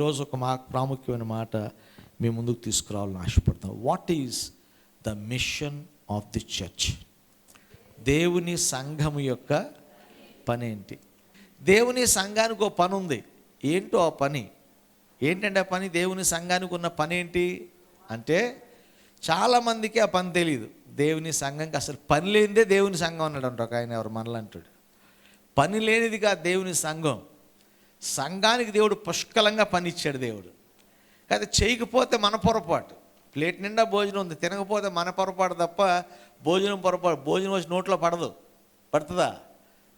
ఈరోజు ఒక మా ప్రాముఖ్యమైన మాట మీ ముందుకు తీసుకురావాలని ఆశపడతాం what is the mission of the church దేవుని సంఘం యొక్క పని ఏంటి? దేవుని సంఘానికి ఒక పని ఉంది. ఏంటో ఆ పని? ఏంటంటే ఆ పని దేవుని సంఘానికి ఉన్న పని ఏంటి? అంటే చాలామందికి ఆ పని తెలియదు దేవుని సంఘంకి అసలు పని లేనిదే దేవుని సంఘం అన్నాడు అంట ఒక ఆయన ఎవరు మనలు అంటాడు పని లేనిదిగా దేవుని సంఘం సంఘానికి దేవుడు పుష్కలంగా పని ఇచ్చాడు దేవుడు. కాదు చేయకపోతే మన పొరపాటు. ప్లేట్ నిండా భోజనం ఉంది తినకపోతే మన పొరపాటు తప్ప భోజనం పొరపాటు భోజనం వచ్చి నోట్లో పడదు. పడుతుందా?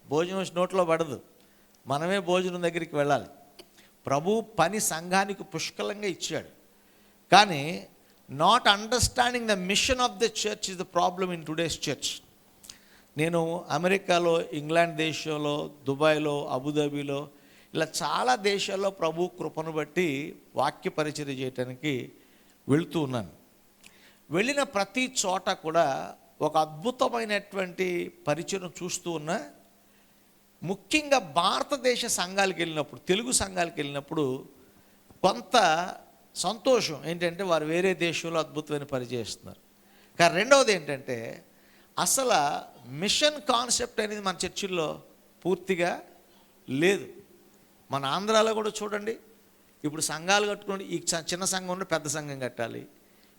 భోజనం వచ్చి నోట్లో పడదు. మనమే భోజనం దగ్గరికి వెళ్ళాలి. ప్రభు పని సంఘానికి పుష్కలంగా ఇచ్చాడు. కానీ not understanding the mission of the church is the problem in today's church నేను అమెరికాలో ఇంగ్లాండ్ దేశంలో దుబాయ్లో అబుదాబీలో ఇలా చాలా దేశాల్లో ప్రభు కృపను బట్టి వాక్య పరిచయం చేయటానికి వెళుతూ ఉన్నాను. వెళ్ళిన ప్రతి చోట కూడా ఒక అద్భుతమైనటువంటి పరిచయం చూస్తూ ఉన్నా ముఖ్యంగా భారతదేశ సంఘాలకు వెళ్ళినప్పుడు తెలుగు సంఘాలకు వెళ్ళినప్పుడు కొంత సంతోషం. ఏంటంటే వారు వేరే దేశంలో అద్భుతమైన పని చేస్తున్నారు. కానీ రెండవది ఏంటంటే అసలు మిషన్ కాన్సెప్ట్ అనేది మన చర్చిల్లో పూర్తిగా లేదు. మన ఆంధ్రాలో కూడా చూడండి ఇప్పుడు సంఘాలు కట్టుకోండి ఈ చ- చిన్న సంఘం ఉంటే పెద్ద సంఘం కట్టాలి.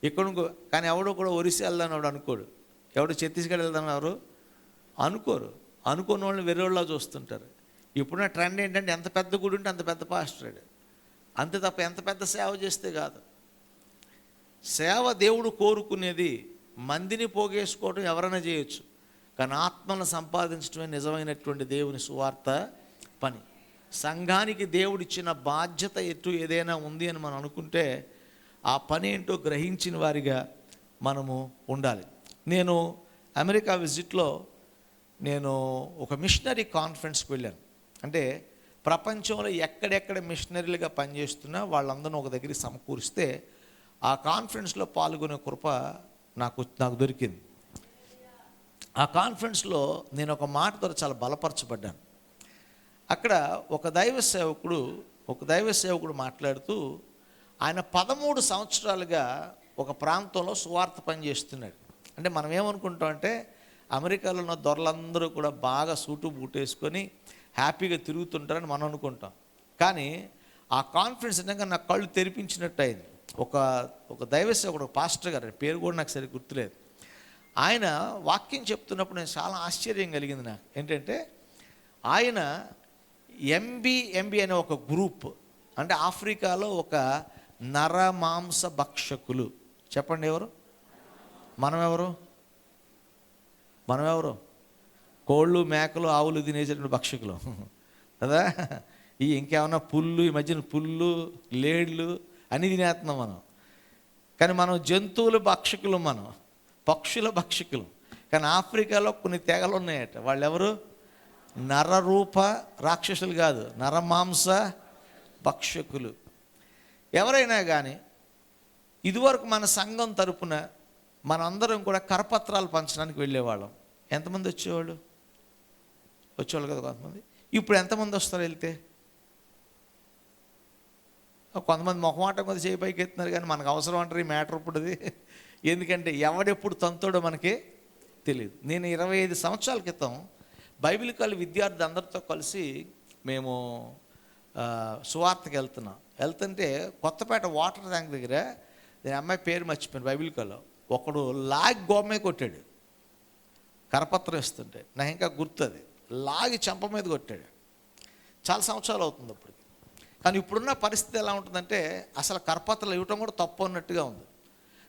ఇక్కడ కానీ ఎవడో కూడా ఒరిస్సా వెళ్దానోడు అనుకోడు. ఎవడు ఛత్తీస్గఢ్ వెళ్దాం అనుకోరు. అనుకున్న వాళ్ళని వెర్రోళ్ళ చూస్తుంటారు. ఇప్పుడున్న ట్రెండ్ ఏంటంటే ఎంత పెద్ద గుడి ఉంటే అంత పెద్ద పాస్టర్డ్. అంతే తప్ప ఎంత పెద్ద సేవ చేస్తే కాదు. సేవ దేవుడు కోరుకునేది మందిని పోగేసుకోవడం ఎవరైనా చేయొచ్చు. కానీ ఆత్మను సంపాదించడమే నిజమైనటువంటి దేవుని సువార్త పని. సంఘానికి దేవుడిచ్చిన బాధ్యత ఎటు ఏదైనా ఉంది అని మనం అనుకుంటే ఆ పని ఏంటో గ్రహించిన వారిగా మనము ఉండాలి. నేను అమెరికా విజిట్లో నేను ఒక మిషనరీ కాన్ఫరెన్స్కి వెళ్ళాను. అంటే ప్రపంచంలో ఎక్కడెక్కడ మిషనరీలుగా పనిచేస్తున్నా వాళ్ళందరూ ఒక దగ్గరికి సమకూరిస్తే ఆ కాన్ఫరెన్స్లో పాల్గొనే కృప నాకు నాకు దొరికింది. ఆ కాన్ఫరెన్స్లో నేను ఒక మాట ద్వారా చాలా బలపరచబడ్డాను. అక్కడ ఒక దైవ సేవకుడు ఒక దైవ సేవకుడు మాట్లాడుతూ ఆయన పదమూడు సంవత్సరాలుగా ఒక ప్రాంతంలో సువార్త పని చేస్తున్నాడు అంటే మనం ఏమనుకుంటాం అంటే అమెరికాలో ఉన్న దొరలందరూ కూడా బాగా సూటు బూట్ వేసుకొని హ్యాపీగా తిరుగుతుంటారని మనం అనుకుంటాం. కానీ ఆ కాన్ఫిడెన్స్ నిజంగా నా కళ్ళు తెరిపించినట్టు అయింది. ఒక ఒక దైవ సేవకుడు ఒక పాస్టర్ గారు పేరు కూడా నాకు సరి గుర్తులేదు. ఆయన వాక్యం చెప్తున్నప్పుడు నేను చాలా ఆశ్చర్యం కలిగింది నాకు. ఏంటంటే ఆయన ఎంబీ ఎంబీ అనే ఒక గ్రూప్ అంటే ఆఫ్రికాలో ఒక నరమాంస భక్షకులు. చెప్పండి ఎవరు? మనం ఎవరు మనం ఎవరు కోళ్ళు మేకలు ఆవులు తినేసేటువంటి భక్షకులు. కదా? ఈ ఇంకేమన్నా పుల్లు ఈ మధ్యన పుల్లు లేళ్ళు అని తినేస్తున్నాం మనం. కానీ మనం జంతువుల భక్షకులు మనం. పక్షుల భక్షకులు. కానీ ఆఫ్రికాలో కొన్ని తెగలు ఉన్నాయట వాళ్ళు ఎవరు నరరూప రాక్షసులు కాదు నరమాంస భక్షకులు. ఎవరైనా కానీ ఇదివరకు మన సంఘం తరపున మనందరం కూడా కరపత్రాలు పంచడానికి వెళ్ళేవాళ్ళం. ఎంతమంది వచ్చేవాళ్ళు? వచ్చేవాళ్ళు కదా కొంతమంది. ఇప్పుడు ఎంతమంది వస్తారు వెళ్తే? కొంతమంది మొహమాట మీద చేయి పైకి ఎత్తున్నారు కానీ మనకు అవసరం అంటారు ఈ మ్యాటర్ ఇప్పుడుది. ఎందుకంటే ఎవడెప్పుడు తంతోడో మనకి తెలియదు నేను ఇరవై ఐదు సంవత్సరాల క్రితం బైబిల్ విద్యార్థి అందరితో కలిసి మేము సువార్తకి వెళ్తున్నాం. వెళ్తుంటే కొత్తపేట వాటర్ ట్యాంక్ దగ్గర నేను అమ్మాయి పేరు మర్చిపోయాను బైబిలికల్లో. ఒకడు లాగ్ గోమే కొట్టాడు. కరపత్రం ఇస్తుంటే. నాకు ఇంకా గుర్తుంది. లాగి చెంప మీద కొట్టాడు. చాలా సంవత్సరాలు అవుతుంది అప్పటికి కానీ ఇప్పుడున్న పరిస్థితి ఎలా ఉంటుందంటే అసలు కరపత్రాలు ఇవ్వటం కూడా తప్పు అన్నట్టుగా ఉంది.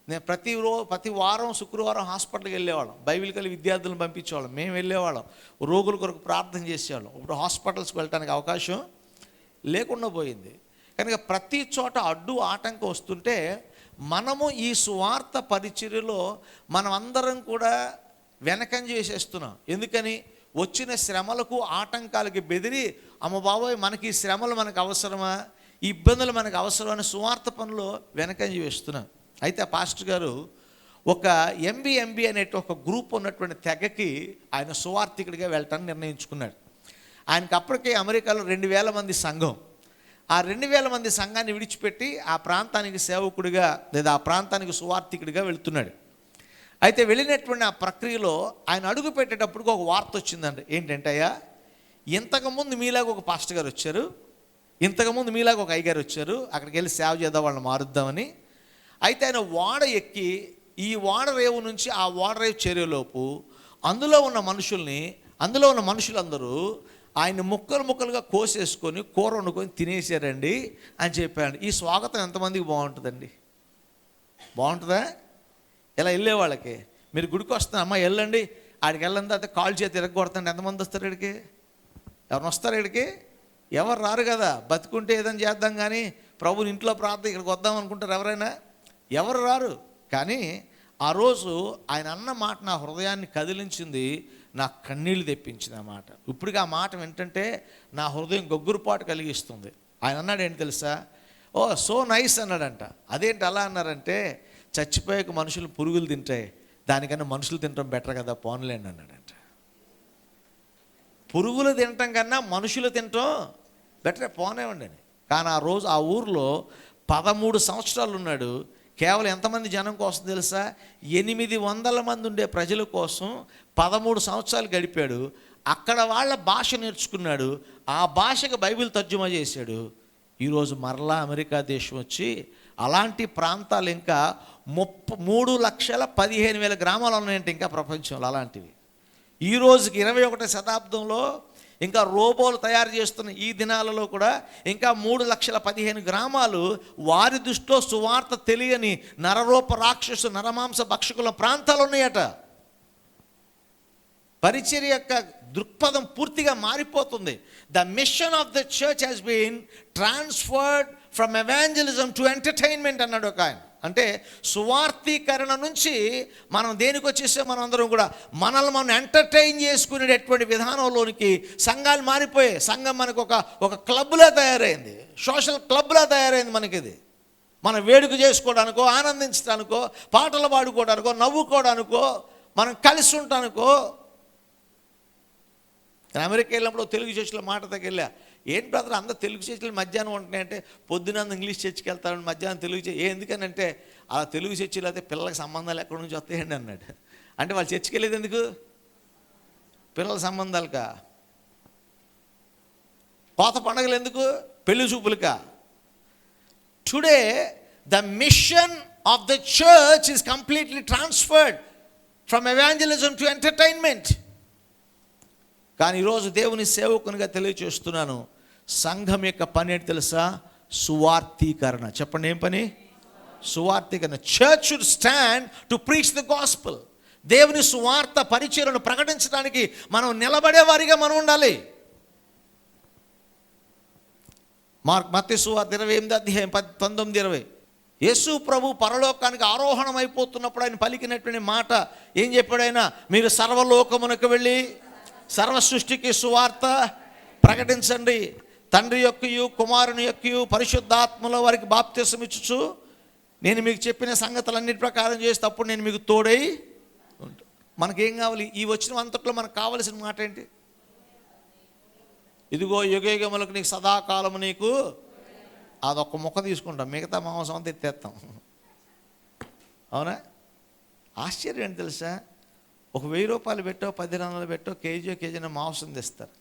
నేను ప్రతి రో ప్రతి వారం శుక్రవారం హాస్పిటల్కి వెళ్ళేవాళ్ళం. బైబిల్ కలిగి విద్యార్థులను పంపించేవాళ్ళం. మేము వెళ్ళేవాళ్ళం. రోగుల కొరకు ప్రార్థన చేసేవాళ్ళం. ఇప్పుడు హాస్పిటల్స్కి వెళ్ళడానికి అవకాశం లేకుండా పోయింది. కనుక ప్రతి చోట అడ్డు ఆటంకం వస్తుంటే మనము ఈ సువార్త పరిచర్యలో మనం అందరం కూడా వెనకం చేసేస్తున్నాం ఎందుకని? వచ్చిన శ్రమలకు ఆటంకాలకి బెదిరి అమ్మ బాబోయ్ మనకి ఈ శ్రమలు మనకు అవసరమా? ఈ ఇబ్బందులు మనకు అవసరమని సువార్త పనులు వెనకం చేస్తున్నాం అయితే ఆ పాస్టర్ గారు ఒక ఎంబీఎంబీ అనే ఒక గ్రూప్ ఉన్నటువంటి తెగకి ఆయన సువార్థికుడిగా వెళ్ళటాన్ని నిర్ణయించుకున్నాడు. ఆయనకి అప్పటికే అమెరికాలో రెండు వేల మంది సంఘం. ఆ రెండు వేల మంది సంఘాన్ని విడిచిపెట్టి ఆ ప్రాంతానికి సేవకుడిగా లేదా ఆ ప్రాంతానికి సువార్థికుడిగా వెళుతున్నాడు. అయితే వెళ్ళినటువంటి ఆ ప్రక్రియలో ఆయన అడుగు పెట్టేటప్పుడు ఒక వార్త వచ్చిందండి. ఏంటంటే అయ్యా ఇంతకుముందు మీలాగా ఒక పాస్టర్ గారు వచ్చారు. ఇంతకుముందు మీలాగా ఒక అయ్యగారు వచ్చారు. అక్కడికి వెళ్ళి సేవ చేద్దాం వాళ్ళని మారుద్దామని అయితే ఆయన ఓడ ఎక్కి ఈ ఓడరేవు నుంచి ఆ ఓడరేవు చేరేలోపు అందులో ఉన్న మనుషుల్ని అందులో ఉన్న మనుషులందరూ ఆయన ముక్కలు ముక్కలుగా కోసేసుకొని కూర వండుకొని తినేసారండి అని చెప్పాడు. ఈ స్వాగతం ఎంతమందికి బాగుంటుందండి? బాగుంటుందా? ఇలా వెళ్ళే వాళ్ళకి? మీరు గుడికి వస్తున్నా అమ్మ వెళ్ళండి. ఆడికి వెళ్ళిన తర్వాత కాల్ చేతి ఇరగొడతాండి. ఎంతమంది వస్తారు ఇక్కడికి ఎవరిని వస్తారు ఇక్కడికి ఎవరు రారు కదా? బతుకుంటే ఏదైనా చేద్దాం కానీ ప్రభుని ఇంట్లో ప్రార్థన ఇక్కడికి వద్దాం అనుకుంటారు ఎవరైనా? ఎవరు రారు? కానీ ఆ రోజు ఆయన అన్న మాట నా హృదయాన్ని కదిలించింది నా కన్నీళ్ళు తెప్పించింది ఆ మాట. ఇప్పటికి ఆ మాట ఏంటంటే నా హృదయం గొగ్గురుపాటు కలిగిస్తుంది. ఆయన అన్నాడు ఏంటి తెలుసా? ఓ సో నైస్ అన్నాడంట. అదేంటి అలా అన్నారంటే చచ్చిపోయాక మనుషులు పురుగులు తింటాయి దానికన్నా మనుషులు తినడం బెటర్ కదా పోన్లేండి అన్నాడంట. పురుగులు తినటం కన్నా మనుషులు తినటం బెటరే పోనేవండి అని. కానీ ఆ రోజు ఆ ఊర్లో పదమూడు సంవత్సరాలు ఉన్నాడు కేవలం ఎంతమంది జనం కోసం తెలుసా? ఎనిమిది వందల మంది ఉండే ప్రజల కోసం పదమూడు సంవత్సరాలు గడిపాడు. అక్కడ వాళ్ళ భాష నేర్చుకున్నాడు. ఆ భాషకు బైబిల్ తర్జుమా చేశాడు. ఈరోజు మరలా అమెరికా దేశం వచ్చి అలాంటి ప్రాంతాలు ఇంకా ముప్ప మూడు లక్షల పదిహేను వేల గ్రామాలు ఉన్నాయంటే ఇంకా ప్రపంచంలో అలాంటివి. ఈ రోజుకి ఇరవై ఒకటి శతాబ్దంలో ఇంకా రోబోలు తయారు చేస్తున్న ఈ దినాలలో కూడా ఇంకా మూడు లక్షల పదిహేను గ్రామాలు వారి దృష్టిలో సువార్త తెలియని నరరూప రాక్షసు నరమాంస భక్షకుల ప్రాంతాలు ఉన్నాయట. పరిచర్య యొక్క దృక్పథం పూర్తిగా మారిపోతుంది. The mission of the church has been transferred from evangelism to entertainment అన్నాడు ఒక ఆయన. అంటే సువార్థీకరణ నుంచి మనం దేనికి వచ్చేస్తే మనం అందరం కూడా మనల్ని మనం ఎంటర్టైన్ చేసుకునేటటువంటి విధానంలోనికి సంఘాలు మారిపోయాయి. సంఘం మనకు ఒక ఒక క్లబ్లా తయారైంది. సోషల్ క్లబ్లా తయారైంది మనకి ఇది మనం వేడుక చేసుకోవడానికో ఆనందించడానికో పాటలు పాడుకోవడానికో నవ్వుకోవడానికో మనం కలిసి ఉంటానికో. నేను అమెరికా వెళ్ళినప్పుడు తెలుగు చర్చిలో మాట దగ్గర వెళ్ళా. ఏంటి బ్రదర్ అందరు తెలుగు చర్చిలు మధ్యాహ్నం ఉంటున్నాయంటే పొద్దున ఇంగ్లీష్ చర్చికి వెళ్తారని మధ్యాహ్నం తెలుగు చర్చి ఎందుకనంటే అలా తెలుగు చర్చిలో అయితే పిల్లలకి సంబంధాలు ఎక్కడి నుంచి వస్తాయండి అన్నాడు. అంటే వాళ్ళు చర్చికి వెళ్ళేది ఎందుకు? పిల్లల సంబంధాలుకా? పాత పండగలు ఎందుకు? పెళ్ళి చూపులుకా? Today the mission of the church is completely transferred from evangelism to entertainment కానీ ఈరోజు దేవుని సేవకునిగా తెలియచేస్తున్నాను. సంఘం యొక్క పని ఏంటి తెలుసా? సువార్థీకరణ. చెప్పండి ఏం పని? సువార్థీకరణ. Church should stand to preach the gospel దేవుని సువార్త పరిచయను ప్రకటించడానికి మనం నిలబడే వారిగా మనం ఉండాలి. మార్క్ మత్తి సువార్త ఇరవై ఎనిమిది అధ్యాయం పది పంతొమ్మిది ఇరవై. యేసు ప్రభు పరలోకానికి ఆరోహణం అయిపోతున్నప్పుడు ఆయన పలికినటువంటి మాట ఏం చెప్పాడైనా మీరు సర్వలోకమునకు వెళ్ళి సర్వ సృష్టికి సువార్త ప్రకటించండి. తండ్రి యొక్కయు కుమారుని యొక్కయు పరిశుద్ధాత్మలో వారికి బాప్త్యసం ఇచ్చుచు నేను మీకు చెప్పిన సంగతులన్నిటి ప్రకారం చేస్తే అప్పుడు నేను మీకు తోడై ఉంటాను మనకేం కావాలి? ఈ వచ్చిన అంతట్లో మనకు కావలసిన మాట ఏంటి? ఇదిగో యుగయుగములకు నీకు సదాకాలము నీకు అదొక్క ముక్క తీసుకుంటాం మిగతా మాంసం అంతా ఎత్తేస్తాం. అవునా? ఆశ్చర్యం ఏంటి తెలుసా? ఒక వెయ్యి రూపాయలు పెట్టో పది రంగులు పెట్టో కేజీ కేజీన మాంసం తెస్తారు.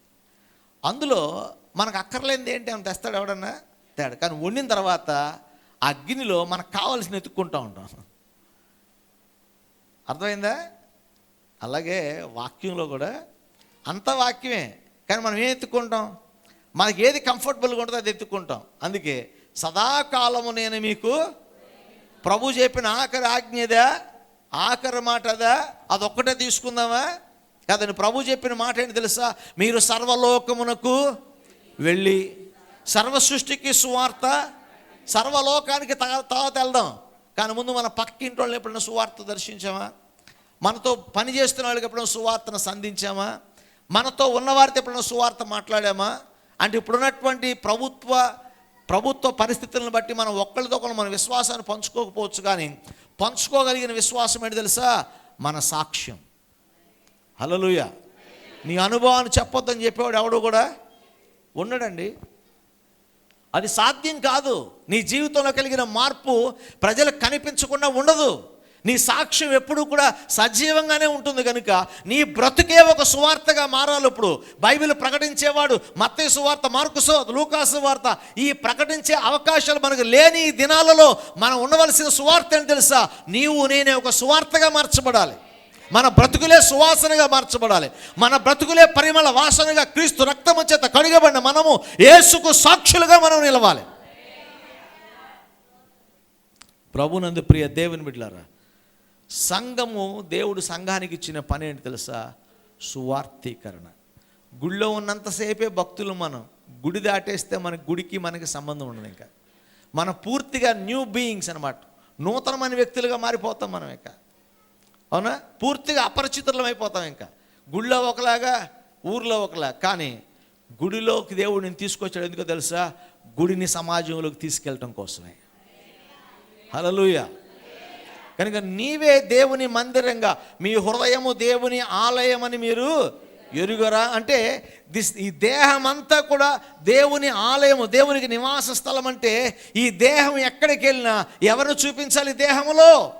అందులో మనకు అక్కర్లేనిది ఏంటి? అని తెస్తాడు ఎవడన్నా? తేడు కానీ వండిన తర్వాత ఆ మనకు కావాల్సిన ఎత్తుక్కుంటూ ఉంటాం. అర్థమైందా? అలాగే వాక్యంలో కూడా అంత వాక్యమే. కానీ మనం ఏం ఎత్తుక్కుంటాం? మనకి ఏది కంఫర్టబుల్గా ఉంటుందో అది ఎత్తుకుంటాం అందుకే సదాకాలము నేను మీకు ప్రభు చెప్పిన ఆఖరి ఆజ్ఞదా ఆఖరి మాట అదా అదొక్కటే తీసుకుందామా? కాదని ప్రభు చెప్పిన మాట ఏంటి తెలుసా? మీరు సర్వలోకమునకు వెళ్ళి సర్వ సృష్టికి సువార్త సర్వలోకానికి తర్వాత వెళ్దాం. కానీ ముందు మన పక్కింటి వాళ్ళని ఎప్పుడైనా సువార్త దర్శించామా? మనతో పని చేస్తున్న వాళ్ళకి ఎప్పుడైనా సువార్తను సంధించామా? మనతో ఉన్నవారితో ఎప్పుడైనా సువార్త మాట్లాడామా? అంటే ఇప్పుడున్నటువంటి ప్రభుత్వ ప్రభుత్వ పరిస్థితులను బట్టి మనం ఒక్కరితో ఒకరు మన విశ్వాసాన్ని పంచుకోకపోవచ్చు కానీ పంచుకోగలిగిన విశ్వాసం ఏంటి తెలుసా? మన సాక్ష్యం. హలలుయ నీ అనుభవాన్ని చెప్పొద్దని చెప్పేవాడు ఎవడు కూడా? ఉండడండి. అది సాధ్యం కాదు. నీ జీవితంలో కలిగిన మార్పు ప్రజలకు కనిపించకుండా ఉండదు. నీ సాక్ష్యం ఎప్పుడూ కూడా సజీవంగానే ఉంటుంది కనుక నీ బ్రతుకే ఒక సువార్తగా మారాలి ఇప్పుడు. బైబిల్ ప్రకటించేవాడు మత్తే సువార్త మార్కు లూకాసు వార్త ఈ ప్రకటించే అవకాశాలు మనకు లేని ఈ దినాలలో మనం ఉండవలసిన సువార్త అని తెలుసా? నీవు నేనే ఒక సువార్తగా మార్చబడాలి. మన బ్రతుకులే సువాసనగా మార్చబడాలి. మన బ్రతుకులే పరిమళ వాసనగా క్రీస్తు రక్తము చేత కడిగబడిన మనము యేసుకు సాక్షులుగా మనం నిలవాలి. ప్రభునందు ప్రియ దేవుని బిడ్డలారా సంఘము దేవుడు సంఘానికి ఇచ్చిన పని ఏంటి తెలుసా? సువార్థీకరణ. గుడిలో ఉన్నంతసేపే భక్తులు మనం గుడి దాటేస్తే మన గుడికి మనకి సంబంధం ఉండదు ఇంకా. మనం పూర్తిగా న్యూ బీయింగ్స్ అనమాట నూతనమైన వ్యక్తులుగా మారిపోతాం మనం ఇంకా. అవునా? పూర్తిగా అపరిచితులం అయిపోతాం ఇంకా. గుడిలో ఒకలాగా ఊర్లో ఒకలా. కానీ గుడిలోకి దేవుడు నేను తీసుకొచ్చాడు ఎందుకో తెలుసా? గుడిని సమాజంలోకి తీసుకెళ్ళటం కోసమే. హలలుయ కనుక నీవే దేవుని మందిరంగా మీ హృదయము దేవుని ఆలయమని మీరు ఎరుగరా? అంటే దిస్ ఈ దేహం అంతా కూడా దేవుని ఆలయము దేవునికి నివాస స్థలం అంటే ఈ దేహం ఎక్కడికి వెళ్ళినా ఎవరిని చూపించాలి దేహములో?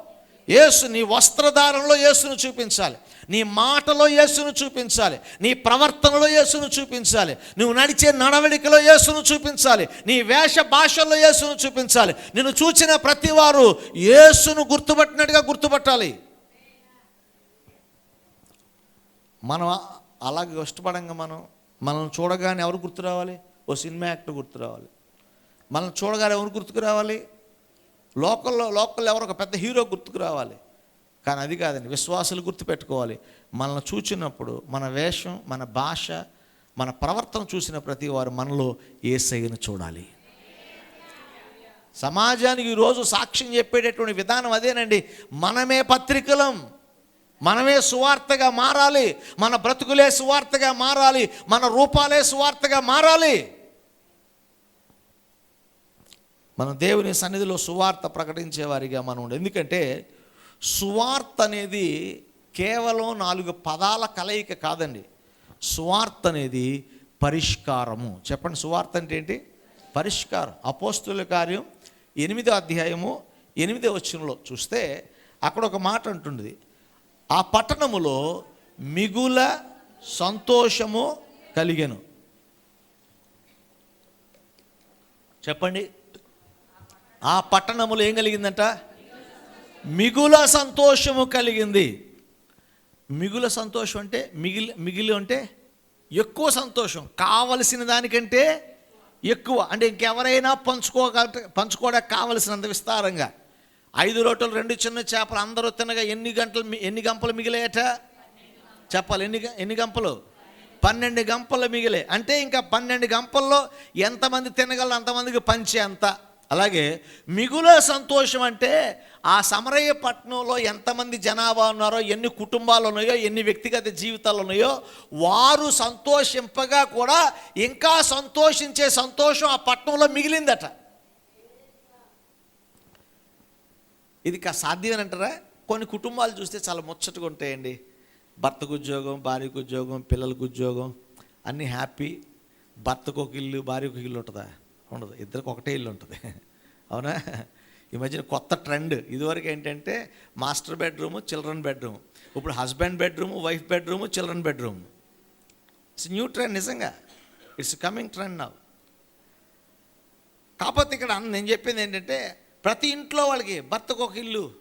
యేసు నీ వస్త్రధారంలో యేసును చూపించాలి. నీ మాటలో యేసును చూపించాలి. నీ ప్రవర్తనలో యేసును చూపించాలి. నువ్వు నడిచే నడవడికలో యేసును చూపించాలి. నీ వేష భాషల్లో యేసును చూపించాలి. నిన్ను చూచిన ప్రతి వారు యేసును గుర్తుపట్టినట్టుగా గుర్తుపట్టాలి. మనం అలాగే ఇష్టపడంగా మనం మనం చూడగానే ఎవరు గుర్తు రావాలి ఓ సినిమా యాక్టర్ గుర్తు రావాలి మనం చూడగానే ఎవరు గుర్తుకు రావాలి? లోకల్లో లోకల్లో ఎవరో ఒక పెద్ద హీరో గుర్తుకు రావాలి. కానీ అది కాదండి విశ్వాసులు గుర్తుపెట్టుకోవాలి. మనల్ని చూచినప్పుడు మన వేషం మన భాష మన ప్రవర్తన చూసిన ప్రతి వారు మనలో ఏసయ్యను చూడాలి. సమాజానికి ఈరోజు సాక్ష్యం చెప్పేటటువంటి విధానం అదేనండి. మనమే పత్రికలం. మనమే సువార్తగా మారాలి. మన బ్రతుకులే సువార్తగా మారాలి. మన రూపాలే సువార్తగా మారాలి. మనం దేవుని సన్నిధిలో సువార్త ప్రకటించే వారిగా మనం ఉండే. ఎందుకంటే సువార్త అనేది కేవలం నాలుగు పదాల కలయిక కాదండి. సువార్త అనేది పరిష్కారము. చెప్పండి సువార్త అంటే ఏంటి? పరిష్కారం. అపోస్తుల కార్యం ఎనిమిదో అధ్యాయము ఎనిమిదో వచ్చినలో చూస్తే అక్కడ ఒక మాట అంటుంది ఆ పట్టణములో మిగుల సంతోషము కలిగెను. చెప్పండి. ఆ పట్టణములో ఏం కలిగిందంట? మిగుల సంతోషము కలిగింది. మిగుల సంతోషం అంటే మిగిలి మిగిలి అంటే ఎక్కువ సంతోషం. కావలసిన దానికంటే ఎక్కువ. అంటే ఇంకెవరైనా పంచుకోగల పంచుకోవడానికి కావలసినంత విస్తారంగా. ఐదు రోటలు రెండు చిన్న చేపలు అందరూ తినగా ఎన్ని గంటలు ఎన్ని గంపలు మిగిలాయట? చెప్పాలి ఎన్ని గ- ఎన్ని గంపలు? పన్నెండు గంపలు మిగిలే అంటే ఇంకా పన్నెండు గంపల్లో ఎంతమంది తినగలరు అంతమందికి పంచే అంత. అలాగే మిగుల సంతోషం అంటే ఆ సమరయ్య పట్టణంలో ఎంతమంది జనాభా ఉన్నారో ఎన్ని కుటుంబాలు ఉన్నాయో ఎన్ని వ్యక్తిగత జీవితాలు ఉన్నాయో వారు సంతోషింపగా కూడా ఇంకా సంతోషించే సంతోషం ఆ పట్టణంలో మిగిలిందట. ఇది కా సాధ్యమేనంటారా కొన్ని కుటుంబాలు చూస్తే చాలా ముచ్చటగా ఉంటాయండి. భర్తకు ఉద్యోగం భార్యకు ఉద్యోగం పిల్లలకు ఉద్యోగం అన్నీ హ్యాపీ. భర్తకు ఒక ఇల్లు భార్యకు ఒక ఇల్లు ఉంటుందా? ఉండదు. ఇద్దరికి ఒకటే ఇల్లు ఉంటుంది. అవునా? ఈ మధ్యన కొత్త ట్రెండ్. ఇదివరకు ఏంటంటే మాస్టర్ బెడ్రూము చిల్డ్రన్ బెడ్రూమ్. ఇప్పుడు husband bedroom wife bedroom children bedroom. It's new trend నిజంగా. ఇట్స్ కమింగ్ ట్రెండ్ నవ్ కాకపోతే ఇక్కడ అన్న- నేను చెప్పింది ఏంటంటే ప్రతి ఇంట్లో వాళ్ళకి భర్తకు ఒక ఇల్లు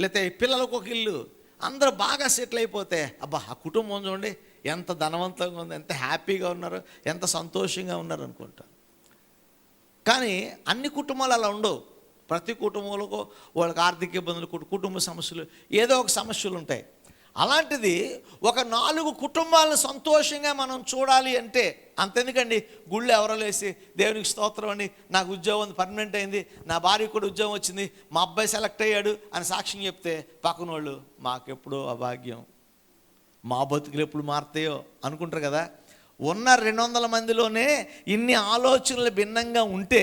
లేకపోతే పిల్లలకు ఒక ఇల్లు అందరూ బాగా సెటిల్ అయిపోతే అబ్బా ఆ కుటుంబం చూడండి ఎంత ధనవంతంగా ఉంది ఎంత హ్యాపీగా ఉన్నారు ఎంత సంతోషంగా ఉన్నారు అనుకుంటా. కానీ అన్ని కుటుంబాలు అలా ఉండవు. ప్రతి కుటుంబంలో వాళ్ళకి ఆర్థిక ఇబ్బందులు కుటుంబ సమస్యలు ఏదో ఒక సమస్యలు ఉంటాయి. అలాంటిది ఒక నాలుగు కుటుంబాలను సంతోషంగా మనం చూడాలి అంటే అంతెందుకండి? గుళ్ళు ఎవరో లేసి దేవునికి స్తోత్రం అండి నాకు ఉద్యోగం పర్మనెంట్ అయింది నా భార్య కూడా ఉద్యోగం వచ్చింది మా అబ్బాయి సెలెక్ట్ అయ్యాడు అని సాక్ష్యం చెప్తే పక్కన వాళ్ళు మాకెప్పుడో అభాగ్యం. మా బతుకులు ఎప్పుడు మారుతాయో అనుకుంటారు కదా? ఉన్న రెండు వందల మందిలోనే ఇన్ని ఆలోచనలు భిన్నంగా ఉంటే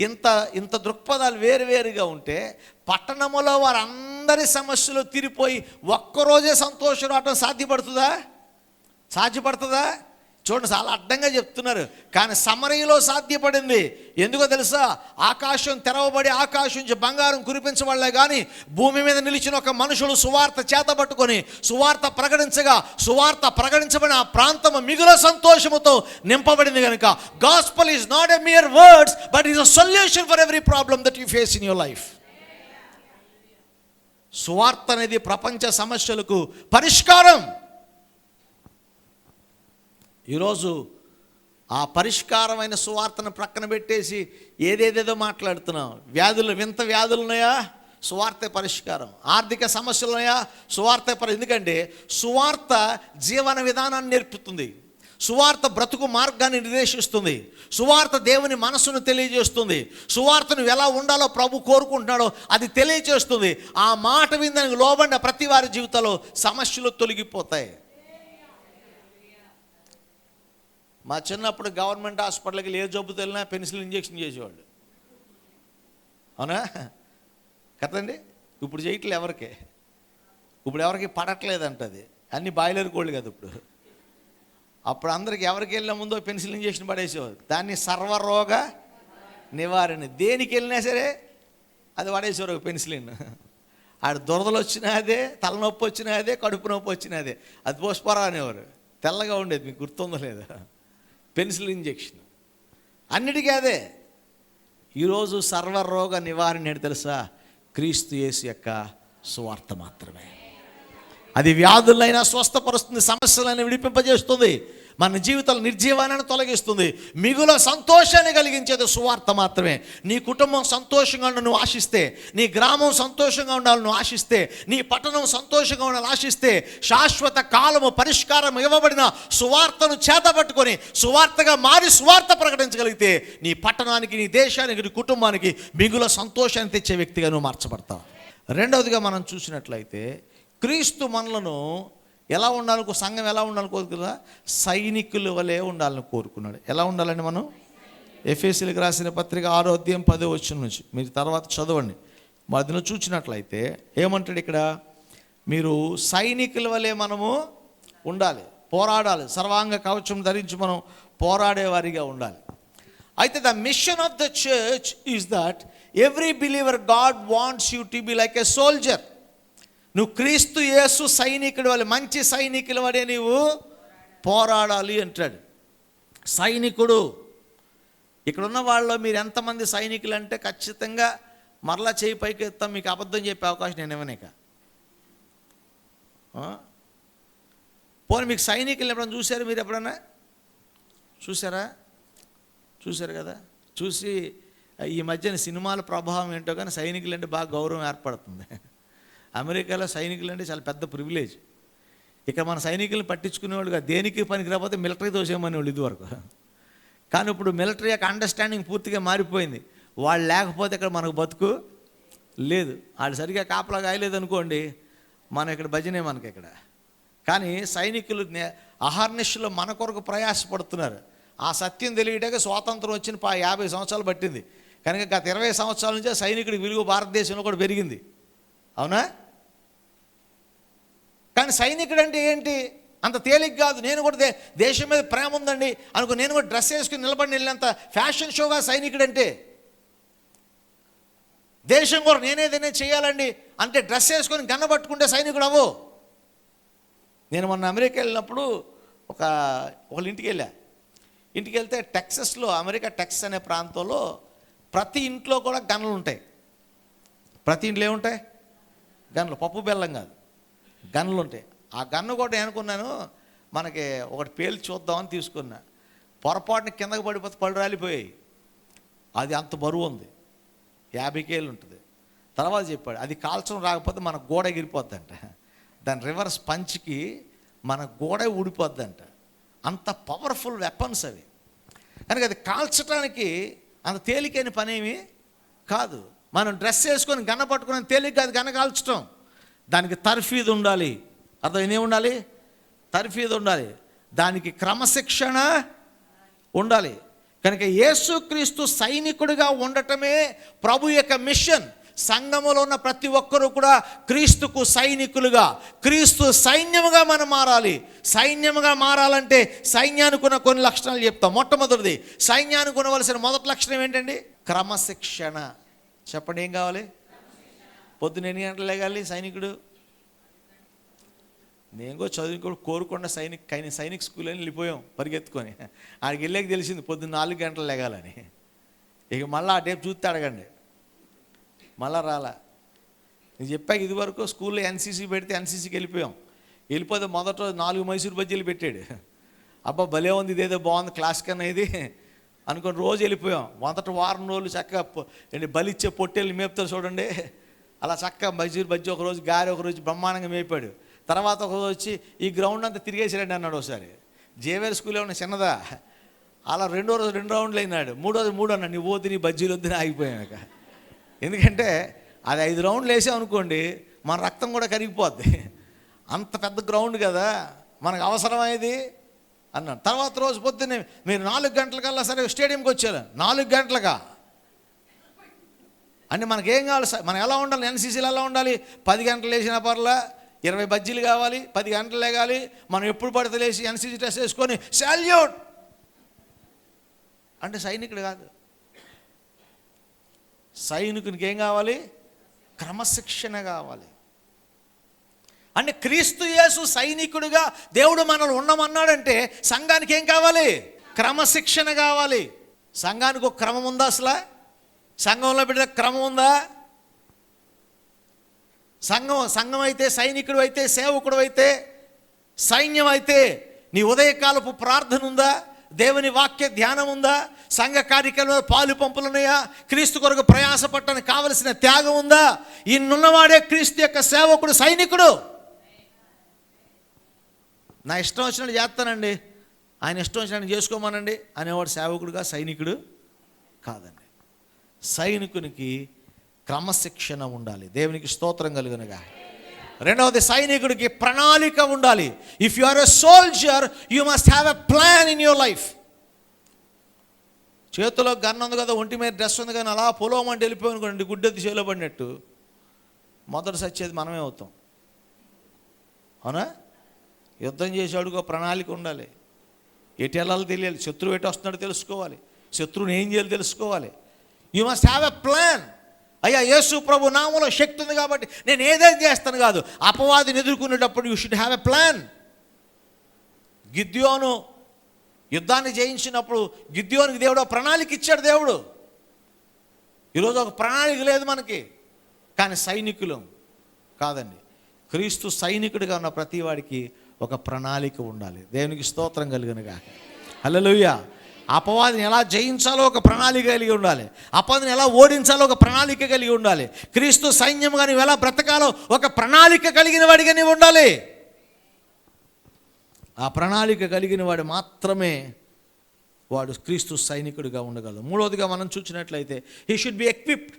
ఇంత ఇంత దృక్పథాలు వేరువేరుగా ఉంటే పట్టణములో వారందరి సమస్యలు తీరిపోయి ఒక్కరోజే సంతోషం రావటం సాధ్యపడుతుందా? సాధ్యపడుతుందా? చూడండి చాలా అడ్డంగా చెప్తున్నారు. కానీ సమరయలో సాధ్యపడింది. ఎందుకో తెలుసా? ఆకాశం తెరవబడి ఆకాశం నుంచి బంగారం కురిపించబడలే కానీ భూమి మీద నిలిచిన ఒక మనుషులు సువార్త చేతబట్టుకొని సువార్త ప్రకటించగా సువార్త ప్రకటించబడిన ఆ ప్రాంతం మిగుల సంతోషముతో నింపబడింది కనుక gospel is not a mere words but is a solution for every problem that you face in your life సువార్త అనేది ప్రపంచ సమస్యలకు పరిష్కారం. ఈరోజు ఆ పరిష్కారమైన సువార్తను ప్రక్కన పెట్టేసి ఏదేదేదో మాట్లాడుతున్నాం. వ్యాధులు వింత వ్యాధులు ఉన్నాయా? పరిష్కారం. ఆర్థిక సమస్యలు ఉన్నాయా? సువార్తే పరి ఎందుకంటే సువార్త జీవన విధానాన్ని నేర్పుతుంది. సువార్త బ్రతుకు మార్గాన్ని నిర్దేశిస్తుంది. సువార్త దేవుని మనసును తెలియజేస్తుంది. సువార్తను ఎలా ఉండాలో ప్రభు కోరుకుంటున్నాడో అది తెలియజేస్తుంది. ఆ మాట విందని లోబడిన ప్రతి వారి జీవితంలో సమస్యలు తొలగిపోతాయి. మా చిన్నప్పుడు గవర్నమెంట్ హాస్పిటల్కి ఏ జబ్బు తెలినా పెన్సిల్ ఇంజెక్షన్ చేసేవాళ్ళు. అవునా? కదండి? ఇప్పుడు చేయట్లే ఎవరికి. ఇప్పుడు ఎవరికి పడట్లేదంట అది అన్ని బాయిలర్ కోళ్ళు కదా ఇప్పుడు. అప్పుడు అందరికి ఎవరికి వెళ్ళిన ముందో పెన్సిల్ ఇంజెక్షన్ పడేసేవారు. దాన్ని సర్వరోగ నివారణ. దేనికి వెళ్ళినా సరే అది పడేసేవారు ఒక పెన్సిలిన్. ఆడ దురదలు వచ్చినా అదే తలనొప్పి వచ్చినా అదే కడుపు నొప్పి వచ్చినా అదే. అది పోసిపోరా అనేవారు. తెల్లగా ఉండేది మీకు గుర్తుందో లేదా. Pencil injection. అన్నిటికీ అదే. ఈరోజు సర్వరోగ నివారణ ఏంటి తెలుసా? క్రీస్తు యేసు యొక్క సువార్త మాత్రమే. అది వ్యాధులైనా స్వస్థపరుస్తుంది సమస్యలైనా విడిపింపజేస్తుంది. మన జీవితాలు నిర్జీవాన్ని తొలగిస్తుంది. మిగుల సంతోషాన్ని కలిగించేది సువార్త మాత్రమే. నీ కుటుంబం సంతోషంగా ఉండాలని నువ్వు ఆశిస్తే నీ గ్రామం సంతోషంగా ఉండాలని నువ్వు ఆశిస్తే నీ పట్టణం సంతోషంగా ఉండాలని ఆశిస్తే శాశ్వత కాలము పరిష్కారం ఇవ్వబడిన సువార్తను చేతపట్టుకొని సువార్తగా మారి సువార్త ప్రకటించగలిగితే నీ పట్టణానికి నీ దేశానికి నీ కుటుంబానికి మిగుల సంతోషాన్ని తెచ్చే వ్యక్తిగా నువ్వు మార్చబడతావు. రెండవదిగా మనం చూసినట్లయితే క్రీస్తు మనలను ఎలా ఉండాలని సంఘం ఎలా ఉండాలని కోరుకున్నా సైనికుల వలె ఉండాలని కోరుకున్నాడు. ఎలా ఉండాలని మనం? ఎఫ్ఎస్సీలకు రాసిన పత్రిక ఆరోగ్యం పదో వచ్చిన నుంచి. మీరు తర్వాత చదవండి. మధ్యలో చూసినట్లయితే ఏమంటాడు ఇక్కడ? మీరు సైనికుల వలె మనము ఉండాలి పోరాడాలి. సర్వాంగ కవచం ధరించి మనం పోరాడేవారిగా ఉండాలి. అయితే the mission of the church is that every believer God wants you to be like a soldier. నువ్వు క్రీస్తు యేసు సైనికుడు వాళ్ళు మంచి సైనికుల వడే నీవు పోరాడాలి అంటాడు. సైనికుడు ఇక్కడ ఉన్న వాళ్ళు మీరు ఎంతమంది సైనికులు అంటే ఖచ్చితంగా మరలా చేయి పైకి ఎత్తాం మీకు అబద్ధం చెప్పే అవకాశం నేను ఇవ్వనిక పోనీ మీకు సైనికులు ఎప్పుడైనా చూశారు మీరు ఎప్పుడన్నా చూసారా చూశారు కదా? చూసి ఈ మధ్యన సినిమాల ప్రభావం ఏంటో కానీ సైనికులు అంటే బాగా గౌరవం ఏర్పడుతుంది. అమెరికాలో సైనికులు అంటే చాలా పెద్ద ప్రివిలేజ్. ఇక మన సైనికులను పట్టించుకునేవాళ్ళుగా దేనికి పనికి రాకపోతే మిలిటరీ దోషమనేవాళ్ళు ఇదివరకు. కానీ ఇప్పుడు మిలిటరీ యొక్క అండర్స్టాండింగ్ పూర్తిగా మారిపోయింది. వాళ్ళు లేకపోతే ఇక్కడ మనకు బతుకు లేదు. వాళ్ళు సరిగా కాపలా కాయలేదు అనుకోండి మనం ఇక్కడ భజనే మనకి ఇక్కడ. కానీ సైనికులు నే- అహర్నిశలో మన కొరకు ప్రయాసపడుతున్నారు. ఆ సత్యం తెలియటాక స్వాతంత్రం వచ్చిన పా యాభై సంవత్సరాలు పట్టింది. కనుక గత ఇరవై సంవత్సరాల నుంచే సైనికుడి విలువ భారతదేశంలో కూడా పెరిగింది. అవునా? కానీ సైనికుడు అంటే ఏంటి? అంత తేలిక కాదు. నేను కూడా దేశం మీద ప్రేమ ఉందండి. అనుకో నేను కూడా డ్రెస్ వేసుకుని నిలబడి వెళ్ళినంత ఫ్యాషన్ షోగా సైనికుడు అంటే దేశం కూడా నేనేదైనా చేయాలండి. అంటే డ్రెస్ వేసుకొని గన్న పట్టుకుంటే సైనికుడు అవ్వు. నేను మొన్న అమెరికా వెళ్ళినప్పుడు ఒక వాళ్ళ ఇంటికి వెళ్ళా. ఇంటికి వెళ్తే టెక్సస్లో అమెరికా టెక్సస్ అనే ప్రాంతంలో ప్రతి ఇంట్లో కూడా గన్నులు ఉంటాయి ప్రతి ఇంట్లో ఏముంటాయి? గన్నులు. పప్పు బెల్లం కాదు. గన్నులు ఉంటాయి ఆ గన్ను కూడా అనుకున్నాను మనకి ఒకటి పేలు చూద్దామని తీసుకున్నా. పొరపాటున కిందకి పడిపోతే పళ్ళు రాలిపోయాయి. అది అంత బరువు ఉంది. యాభై కేలు ఉంటుంది. తర్వాత చెప్పాడు అది కాల్చడం రాకపోతే మన గోడ ఎగిరిపోద్దంట. దాని రివర్స్ పంచ్కి మన గోడ ఊడిపోద్దంట. అంత పవర్ఫుల్ వెపన్స్ అవి. కనుక అది కాల్చడానికి అంత తేలికైన పనేమి కాదు. మనం డ్రెస్ వేసుకొని గన్న పట్టుకుని తేలిక కాదు గన్న కాల్చడం దానికి తర్ఫీదు ఉండాలి. అర్థం ఏమి ఉండాలి? తర్ఫీదు ఉండాలి. దానికి క్రమశిక్షణ ఉండాలి. కనుక యేసుక్రీస్తు సైనికుడిగా ఉండటమే ప్రభు యొక్క మిషన్. సంఘములో ఉన్న ప్రతి ఒక్కరూ కూడా క్రీస్తుకు సైనికులుగా క్రీస్తు సైన్యముగా మనం మారాలి. సైన్యముగా మారాలంటే సైన్యానికి ఉన్న కొన్ని లక్షణాలు చెప్తాం. మొట్టమొదటిది సైన్యానికి ఉండవలసిన మొదటి లక్షణం ఏంటండి? క్రమశిక్షణ. చెప్పండి ఏం కావాలి? పొద్దున ఎన్ని గంటలు లేగాలి సైనికుడు? నేను కూడా చదువుకోడు కోరుకున్న సైనిక్ కైన సైనిక్ స్కూల్ అని వెళ్ళిపోయాం పరిగెత్తుకొని. ఆడికి వెళ్ళాక తెలిసింది పొద్దున్న నాలుగు గంటలు లేగాలని. ఇక మళ్ళీ ఆ టేపు చూస్తే అడగండి. మళ్ళా రాలా. నేను చెప్పాక ఇదివరకు స్కూల్లో ఎన్సీసీ పెడితే ఎన్సీసీకి వెళ్ళిపోయాం. వెళ్ళిపోతే మొదట నాలుగు మైసూరు బజ్జీలు పెట్టాడు. అబ్బా భలే ఉంది ఇదేదో బాగుంది క్లాస్ కన్నా ఇది అనుకుని రోజు వెళ్ళిపోయాం. మొదట వారం రోజులు చక్కగా బలిచ్చే పొట్టేళ్ళు మేపుతారు చూడండి. అలా చక్కగా మజూరు బజ్జీ ఒక రోజు గారి ఒక రోజు బ్రహ్మాండంగా మేపాడు. తర్వాత ఒక రోజు వచ్చి ఈ గ్రౌండ్ అంతా తిరిగేసారండి అన్నాడు ఒకసారి. జేవేర్ స్కూల్ ఏమన్నా చిన్నదా? అలా రెండో రోజు రెండు రౌండ్లు అయినాడు. మూడో రోజు మూడు అన్నాడు నీ పోతే నీ బజ్జీలు వద్దని ఆగిపోయాక ఎందుకంటే అది ఐదు రౌండ్లు వేసాం అనుకోండి మన రక్తం కూడా కరిగిపోద్ది. అంత పెద్ద గ్రౌండ్ కదా మనకు అవసరమైంది అన్నాడు. తర్వాత రోజు పొద్దున్నే మీరు నాలుగు గంటలకల్లా సరే స్టేడియంకి వచ్చారు. నాలుగు గంటలకా? అంటే మనకేం కావాలి మనం ఎలా ఉండాలి? ఎన్సీసీలు ఎలా ఉండాలి? పది గంటలు లేచిన పర్లా ఇరవై బజ్జీలు కావాలి పది గంటలు లేగాలి మనం ఎప్పుడు పడితే లేచి ఎన్సీసీ టెస్ట్ వేసుకొని శాల్యూట్! అంటే సైనికుడు కాదు. సైనికునికి ఏం కావాలి? క్రమశిక్షణ కావాలి. అంటే క్రీస్తు యేసు సైనికుడుగా దేవుడు మనల్ని ఉండమన్నాడంటే సంఘానికి ఏం కావాలి? క్రమశిక్షణ కావాలి. సంఘానికి ఒక క్రమం ఉందా అసలు? సంఘంలో బిడ్డ క్రమం ఉందా? సంఘం సంఘం అయితే సైనికుడు అయితే సేవకుడు అయితే సైన్యం అయితే నీ ఉదయకాలపు ప్రార్థన ఉందా? దేవుని వాక్య ధ్యానం ఉందా? సంఘ కార్యక్రమంలో పాలు పంపులున్నాయా క్రీస్తు కొరకు ప్రయాసపడటానికి కావలసిన త్యాగం ఉందా? ఇన్నున్నవాడే క్రీస్తు యొక్క సేవకుడు సైనికుడు. నా ఇష్టం వచ్చినట్టు చేస్తానండి. ఆయన ఇష్టం వచ్చినట్టు చేసుకోమనండి. అనేవాడు సేవకుడుగా సైనికుడు కాదండి. సైనికునికి క్రమశిక్షణ ఉండాలి. దేవునికి స్తోత్రం కలుగునగా. రెండవది సైనికుడికి ప్రణాళిక ఉండాలి. If you are a soldier you must have a plan in your life చేతిలో గన్ ఉంది కదా ఒంటి మీద డ్రెస్ ఉంది కానీ అలా పొలం అంటే వెళ్ళిపోయి అనుకోండి గుడ్డెత్తి చేలో పడినట్టు? మొదటి సచ్చేది మనమే అవుతాం. అవునా? యుద్ధం చేసేవాడుకో ప్రణాళిక ఉండాలి. ఎటు వెళ్ళాలో తెలియాలి. శత్రువు ఎటు వస్తున్నాడో తెలుసుకోవాలి. శత్రువుని ఏం చేయాలో తెలుసుకోవాలి. You must have a plan అయ్యా యేసు ప్రభు నామంలో శక్తి ఉంది కాబట్టి నేను ఏదైతే చేస్తాను కాదు. అపవాదిని ఎదుర్కొనేటప్పుడు you should have a plan గిద్యోను యుద్ధాన్ని జయించినప్పుడు గిద్యోనికి దేవుడు ప్రణాళిక ఇచ్చాడు దేవుడు. ఈరోజు ఒక ప్రణాళిక లేదు మనకి. కానీ సైనికులు కాదండి. క్రీస్తు సైనికుడిగా ఉన్న ప్రతి వాడికి ఒక ప్రణాళిక ఉండాలి. దేవునికి స్తోత్రం కలిగినగా హల్లెలూయా. అపవాదిని ఎలా జయించాలో ఒక ప్రణాళిక కలిగి ఉండాలి. అపవాదిని ఎలా ఓడించాలో ఒక ప్రణాళిక కలిగి ఉండాలి. క్రీస్తు సైన్యంగా నువ్వు ఎలా బ్రతకాలో ఒక ప్రణాళిక కలిగిన వాడిగా నీవు ఉండాలి. ఆ ప్రణాళిక కలిగిన వాడు మాత్రమే వాడు క్రీస్తు సైనికుడిగా ఉండగలడు. మూడవదిగా మనం చూసినట్లయితే హీ షుడ్ బి ఎక్విప్డ్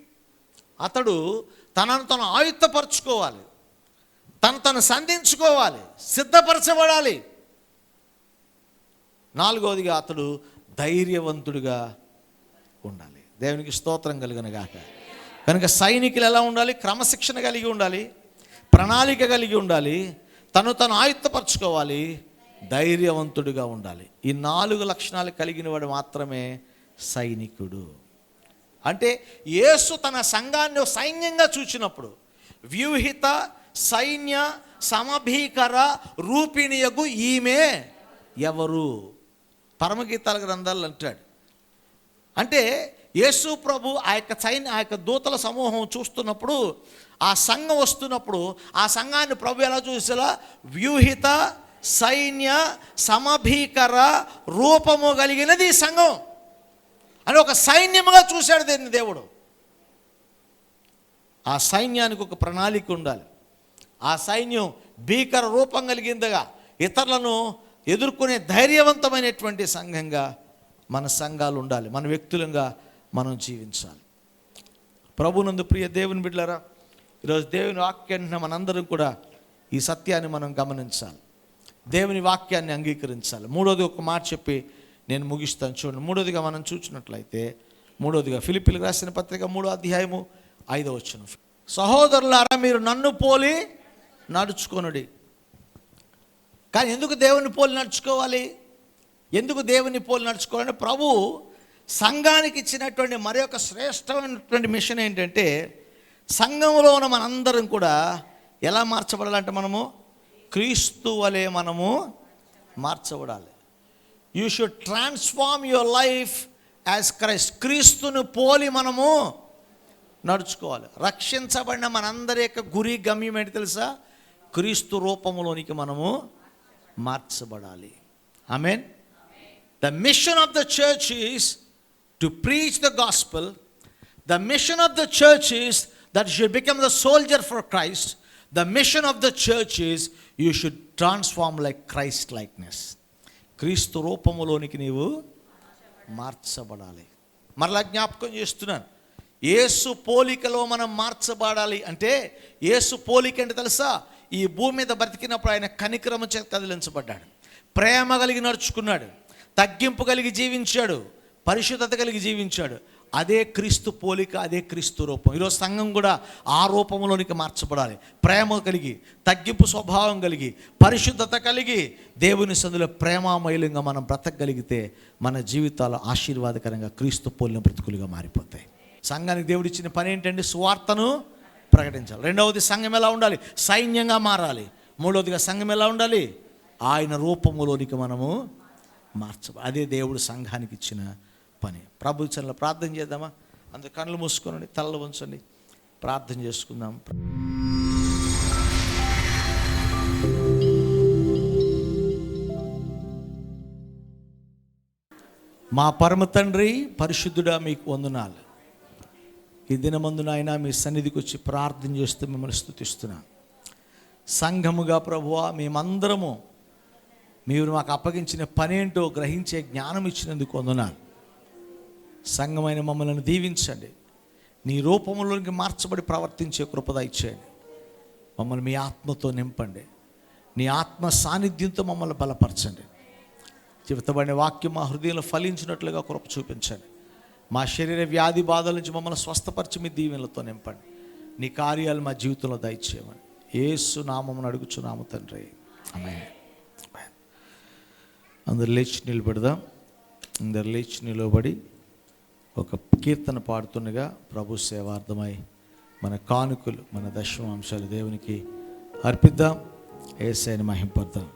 అతడు తనను తను ఆయుత్తపరచుకోవాలి. తను తను సంధించుకోవాలి. సిద్ధపరచబడాలి. నాలుగవదిగా అతడు ధైర్యవంతుడిగా ఉండాలి. దేవునికి స్తోత్రం కలిగిన గాక కనుక సైనికులు ఎలా ఉండాలి? క్రమశిక్షణ కలిగి ఉండాలి. ప్రణాళిక కలిగి ఉండాలి. తను తను ఆయుత్తపరచుకోవాలి. ధైర్యవంతుడిగా ఉండాలి. ఈ నాలుగు లక్షణాలు కలిగిన వాడు మాత్రమే సైనికుడు. అంటే యేసు తన సంఘాన్ని సైన్యంగా చూచినప్పుడు వ్యూహిత సైన్య సమభీకర రూపిణియగు ఈమె ఎవరు? పరమగీతాల గ్రంథాలు అంటాడు. అంటే యేసు ప్రభు ఆ యొక్క సైన్య ఆ యొక్క దూతల సమూహం చూస్తున్నప్పుడు ఆ సంఘం వస్తున్నప్పుడు ఆ సంఘాన్ని ప్రభు ఎలా చూసేలా? వ్యూహిత సైన్య సమభీకర రూపము కలిగినది ఈ సంఘం. అని ఒక సైన్యముగా చూశాడు దీన్ని దేవుడు. ఆ సైన్యానికి ఒక ప్రణాళిక ఉండాలి. ఆ సైన్యం భీకర రూపం కలిగిందిగా. ఇతరులను ఎదుర్కొనే ధైర్యవంతమైనటువంటి సంఘంగా మన సంఘాలు ఉండాలి మన వ్యక్తులంగా మనం జీవించాలి. ప్రభునందు ప్రియ దేవుని బిడ్డలారా ఈరోజు దేవుని వాక్యాన్ని మనందరం కూడా ఈ సత్యాన్ని మనం గమనించాలి. దేవుని వాక్యాన్ని అంగీకరించాలి. మూడోది ఒక మాట చెప్పి నేను ముగిస్తాను. చూడండి మూడోదిగా మనం చూసినట్లయితే మూడోదిగా ఫిలిపిలకు రాసిన పత్రిక మూడో అధ్యాయము ఐదో వచ్చిన సహోదరులారా మీరు నన్ను పోలి నడుచుకొనుడి. కానీ ఎందుకు దేవుని పోలి నడుచుకోవాలి? ఎందుకు దేవుని పోలి నడుచుకోవాలంటే ప్రభు సంఘానికి ఇచ్చినటువంటి మరి యొక్క శ్రేష్టమైనటువంటి మిషన్ ఏంటంటే సంఘంలో ఉన్న మనందరం కూడా ఎలా మార్చబడాలంటే మనము క్రీస్తు వలె మనము మార్చబడాలి. You should transform your life as Christ క్రీస్తును పోలి మనము నడుచుకోవాలి. రక్షించబడిన మనందరి యొక్క గురి గమ్యం ఏంటి తెలుసా? క్రీస్తు రూపంలోనికి మనము మార్చబడాలి. I mean the mission of the church is to preach the gospel the mission of the church is that should become the soldier for Christ the mission of the church is you should transform like Christ likeness క్రీస్తు రూపములోనికి నీవు మార్చబడాలి. మరలా జ్ఞాపకం చేస్తున్నాను. యేసు పోలికలో మనం మార్చబడాలి అంటే యేసు పోలిక అంటే తెలుసా? ఈ భూమి మీద బ్రతికినప్పుడు ఆయన కనిక్రమ చేత కదిలించబడ్డాడు. ప్రేమ కలిగి నడుచుకున్నాడు. తగ్గింపు కలిగి జీవించాడు. పరిశుద్ధత కలిగి జీవించాడు. అదే క్రీస్తు పోలిక అదే క్రీస్తు రూపం. ఈరోజు సంఘం కూడా ఆ రూపంలోనికి మార్చబడాలి. ప్రేమ కలిగి తగ్గింపు స్వభావం కలిగి పరిశుద్ధత కలిగి దేవుని సందులో ప్రేమామయులంగా మనం బ్రతకగలిగితే మన జీవితాలు ఆశీర్వాదకరంగా క్రీస్తు పోలిన బ్రతుకులుగా మారిపోతాయి. సంఘానికి దేవుడిచ్చిన పని ఏంటంటే సువార్తను ప్రకటించాలి. రెండవది సంఘం ఎలా ఉండాలి? సైన్యంగా మారాలి. మూడవదిగా సంఘం ఎలా ఉండాలి? ఆయన రూపములోనికి మనము మార్చ అదే దేవుడు సంఘానికి ఇచ్చిన పని. ప్రభు ప్రార్థన చేద్దామా? అందరు కళ్ళు మూసుకోనండి తలలు ఉంచండి ప్రార్థన చేసుకుందాం. మా పరమ తండ్రి పరిశుద్ధుడా మీకు వందనాలు. ఈ దినమందు నాయన మీ సన్నిధికి వచ్చి ప్రార్థన చేస్తూ మిమ్మల్ని స్థుతిస్తున్నా. సంఘముగా ప్రభువ మేమందరము మీరు మాకు అప్పగించిన పనేంటో గ్రహించే జ్ఞానం ఇచ్చినందుకు వందనాలు. సంఘమైన మమ్మల్ని దీవించండి. నీ రూపంలోనికి మార్చబడి ప్రవర్తించే కృపద ఇచ్చేయండి మమ్మల్ని మీ ఆత్మతో నింపండి. నీ ఆత్మ సాన్నిధ్యంతో మమ్మల్ని బలపరచండి. చెబుతబడిన వాక్యం మా హృదయంలో ఫలించినట్లుగా కృప చూపించండి. మా శరీర వ్యాధి బాధల నుంచి మమ్మల్ని స్వస్థపరిచి మీ దీవెనలతో నింపండి. నీ కార్యాలు మా జీవితంలో దయచేయమని. ఏసు నామమును అడుగుచున్నాము తండ్రి. అందరు లేచి నిలబెడదాం. అందరు లేచి నిలబడి ఒక కీర్తన పాడుతుండగా ప్రభు సేవార్థమై మన కానుకలు మన దశమాంశాలు దేవునికి అర్పిద్దాం. ఏసైని మహింపద్దాం